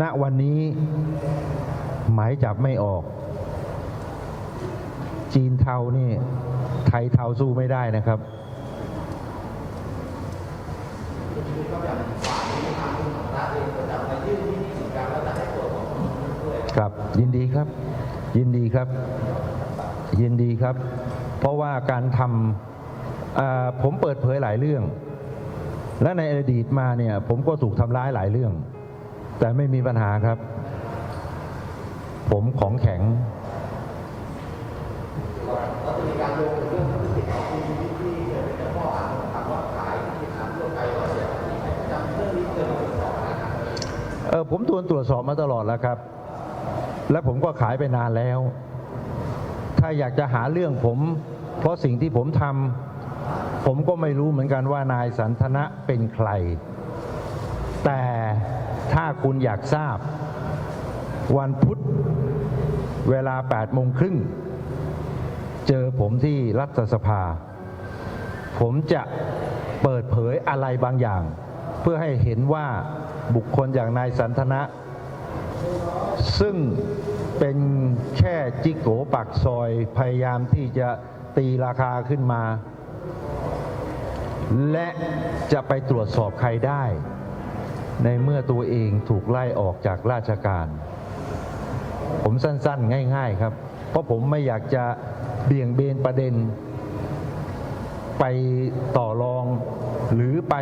ณวันนี้หมายจับไม่ออก จีนเทานี่ ไทยเทาสู้ไม่ได้นะครับ ครับยินดีครับ ยินดีครับ ยินดีครับ เพราะว่าการทำผมเปิดเผยหลายเรื่อง และในอดีตมาเนี่ย ผมก็ถูกทำร้ายหลายเรื่อง แต่ไม่มีปัญหาครับ ผมของแข็งเออผมทวนตรวจสอบมาตลอดแล้วครับ และผมก็ขายไปนานแล้ว ถ้าอยากจะหาเรื่องผม เพราะสิ่งที่ผมทำผมก็ไม่รู้เหมือนกันว่านายสันทนะเป็นใคร แต่ ถ้าคุณอยากทราบ วันพุธเวลา8โมงครึ่ง เจอผมที่รัฐสภา ผมจะเปิดเผยอะไรบางอย่าง เพื่อให้เห็นว่าบุคคลอย่างนายสันทนะ ซึ่งเป็นแค่จิกโกปักซอยพยายามที่จะตีราคาขึ้นมา และจะไปตรวจสอบใครได้ ในเมื่อตัวเองถูกไล่ออกจากราชการ ผมสั้นๆ ง่าย ๆครับ เพราะผมไม่อยากจะเบี่ยงเบนประเด็น ไปต่อรอง หรือไป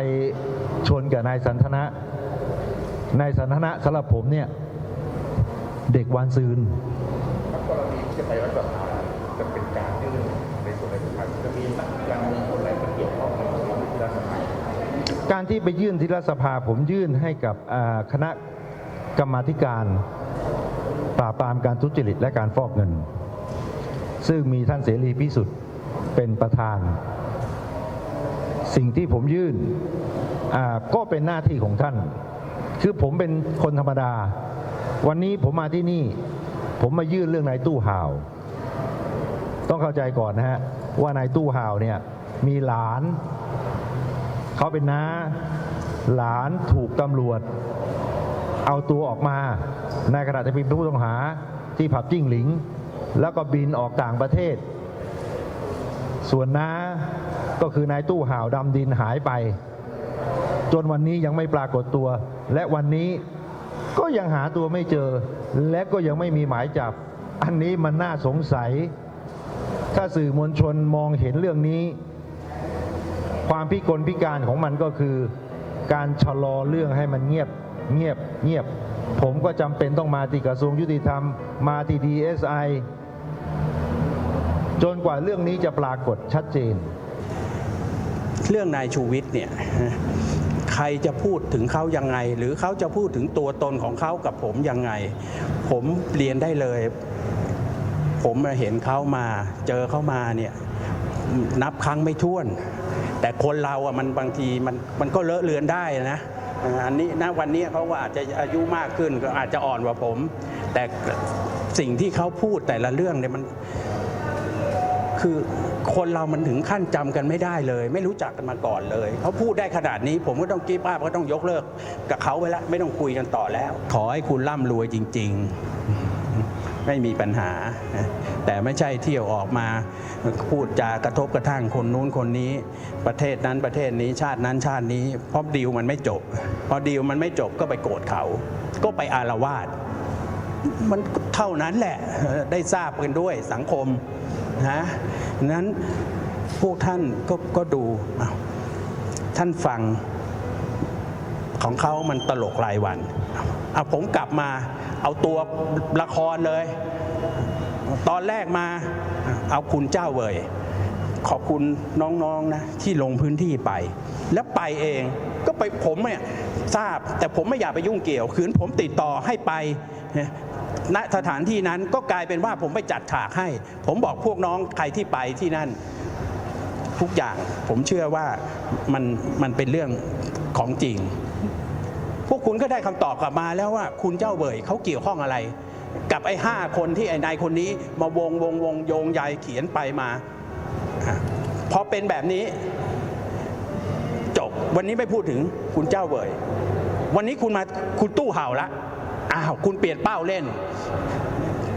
ชนกับนายสันทนะ นายสันทนะสำหรับผมเนี่ย เด็กวานซืนกรณีที่จะไปรัฐสภา การที่ไปยื่นที่รัฐสภาผมยื่นให้กับคณะกรรมาการปราบปรามการทุจริตและการฟอกเงิน ซึ่งมีท่านเสรีพิสุทธิ์เป็นประธาน สิ่งที่ผมยื่นก็เป็นหน้าที่ของท่าน คือผมเป็นคนธรรมดา วันนี้ผมมาที่นี่ ผมมายื่นเรื่องนายตู้ห่าว ต้องเข้าใจก่อนนะฮะว่านายตู้ห่าวเนี่ยมีหลาน เขาเป็นน้าหลานถูกตำรวจ เอาตัวออกมาในขณะที่เป็นผู้ต้องหาที่ผับจิ้งหลิง แล้วก็บินออกต่างประเทศ ส่วนน้าก็คือนายตู้ห่าวดำดินหายไป จนวันนี้ยังไม่ปรากฏตัว และวันนี้ก็ยังหาตัวไม่เจอ และก็ยังไม่มีหมายจับ อันนี้มันน่าสงสัย ถ้าสื่อมวลชนมองเห็นเรื่องนี้ ความพิกลพิการของมันก็คือการชะลอเรื่องให้มันเงียบเงียบเงียบ ผมก็จำเป็นต้องมาที่กระทรวงยุติธรรม มาที่ DSI จนกว่าเรื่องนี้จะปรากฏชัดเจน เรื่องนายชูวิทย์เนี่ยใครจะพูดถึงเขายังไง หรือเขาจะพูดถึงตัวตนของเขากับผมยังไง ผมเรียนได้เลย ผมเห็นเขามา เจอเขามาเนี่ยนับครั้งไม่ถ้วน แต่คนเราอะมันบางทีมันมันก็เลอะเลือนได้นะอันนี้ณวันนี้เขาก็อาจจะอายุมากขึ้นก็อาจจะอ่อนกว่าผม แต่สิ่งที่เขาพูดแต่ละเรื่องเนี่ยมัน คือคนเรามันถึงขั้นจำกันไม่ได้เลย ไม่รู้จักกันมาก่อนเลยเขาพูดได้ขนาดนี้ ผมก็ต้องกีบอาก็ต้องยกเลิก กับเขาไปล้วไม่ต้องคุยกันต่อแล้ว ขอให้คุณร่ำรวยจริง ๆ ไม่มีปัญหา แต่ไม่ใช่เที่ยวออกมาพูดจากระทบกระทั่งคนนู้นคนนี้ ประเทศนั้นประเทศนี้ชาตินั้นชาตินี้เพราะดีลมันไม่จบ พอดีลมันไม่จบก็ไปโกรธเขา ก็ไปอารวาสมันเท่านั้นแหละได้ทราบกันด้วยสังคมนะนั้นพวกท่านก็ก็ดูท่านฟังของเขามันตลกรายวันเอาผมกลับมา เอาตัวละครเลย ตอนแรกมาเอาคุณเจ้าเวยขอบคุณน้องๆนะที่ลงพื้นที่ไป แล้วไปเองก็ไปผมเนี่ยทราบแต่ผมไม่อยากไปยุ่งเกี่ยว คืนผมติดต่อให้ไปณสถานที่นั้นก็กลายเป็นว่าผมไปจัดฉากให้ ผมบอกพวกน้องใครที่ไปที่นั่น ทุกอย่างผมเชื่อว่ามันมันเป็นเรื่องของจริง พวกคุณก็ได้คำตอบกลับมาแล้วว่าคุณเจ้าเบยเขาเกี่ยวข้องอะไร กับไอ้ห้าคนที่ไอ้นายคนนี้มาวงวงวงโยงใยเขียนไปมาพอเป็นแบบนี้ จบวันนี้ไม่พูดถึงคุณเจ้าเบยวันนี้คุณมาคุณตู้เห่าละอ้าวคุณเปลี่ยนเป้าเล่น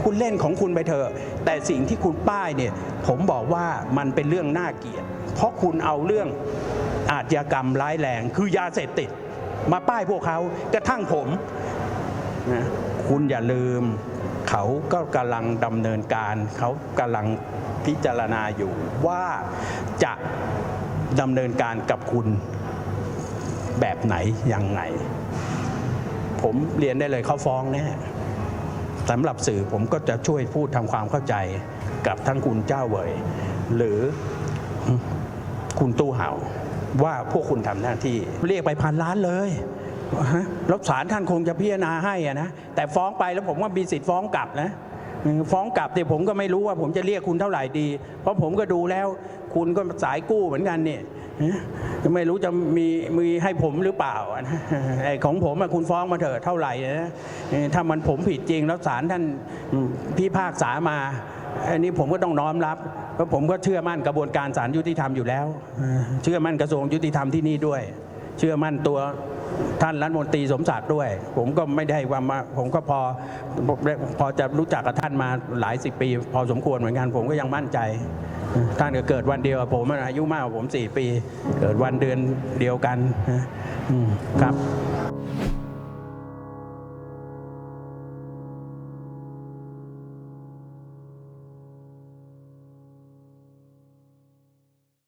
คุณเล่นของคุณไปเถอะแต่สิ่งที่คุณป้ายเนี่ย ผมบอกว่ามันเป็นเรื่องน่าเกลียดเพราะคุณเอาเรื่องอาชญากรรมร้ายแรงคือยาเสพติด มาป้ายพวกเขากระทั่งผมนะคุณอย่าลืม เขาก็กำลังดำเนินการ เขากำลังพิจารณาอยู่ว่าจะดำเนินการกับคุณแบบไหนยังไง ผมเรียนได้เลยเขาฟ้องแน่สำหรับสื่อผมก็จะช่วยพูดทำความเข้าใจกับทั้งคุณเจ้าเวยหรือคุณตู้เห่า ว่าพวกคุณทำหน้าที่ เรียกไปพันล้านเลยฮะแล้วศาลท่านคงจะพิจารณาให้อะนะแต่ฟ้องไปแล้วผมว่ามีสิทธิ์ฟ้องกลับนะอืมฟ้องกลับแต่ผมก็ไม่รู้ว่าผมจะเรียกคุณเท่าไหร่ดี เพราะผมก็ดูแล้วคุณก็สายกู้เหมือนกันเนี่ยฮะไม่รู้จะมีมีให้ผมหรือเปล่าอะนะไอ้ของผมอะคุณฟ้องมาเถอะเท่าไหร่นะเออถ้ามันผมผิดจริงแล้วศาลท่านอืมพิพากษามา อันนี้ผมก็ต้องน้อมรับ เพราะผมก็เชื่อมั่นกระบวนการศาลยุติธรรมอยู่แล้วเออเชื่อมั่นกระทรวงยุติธรรมที่นี่ด้วย เชื่อมั่นตัวท่านรัฐมนตรีสมศักดิ์ด้วย ผมก็ไม่ได้ว่ามาผมก็พอพอจะรู้จักกับท่านมาหลายสิบปี พอสมควรเหมือนกัน ผมก็ยังมั่นใจ ท่านก็เกิดวันเดียวกับผมอายุมากกว่าผมสี่ปี เกิดวันเดือนเดียวกันนะอืมครับ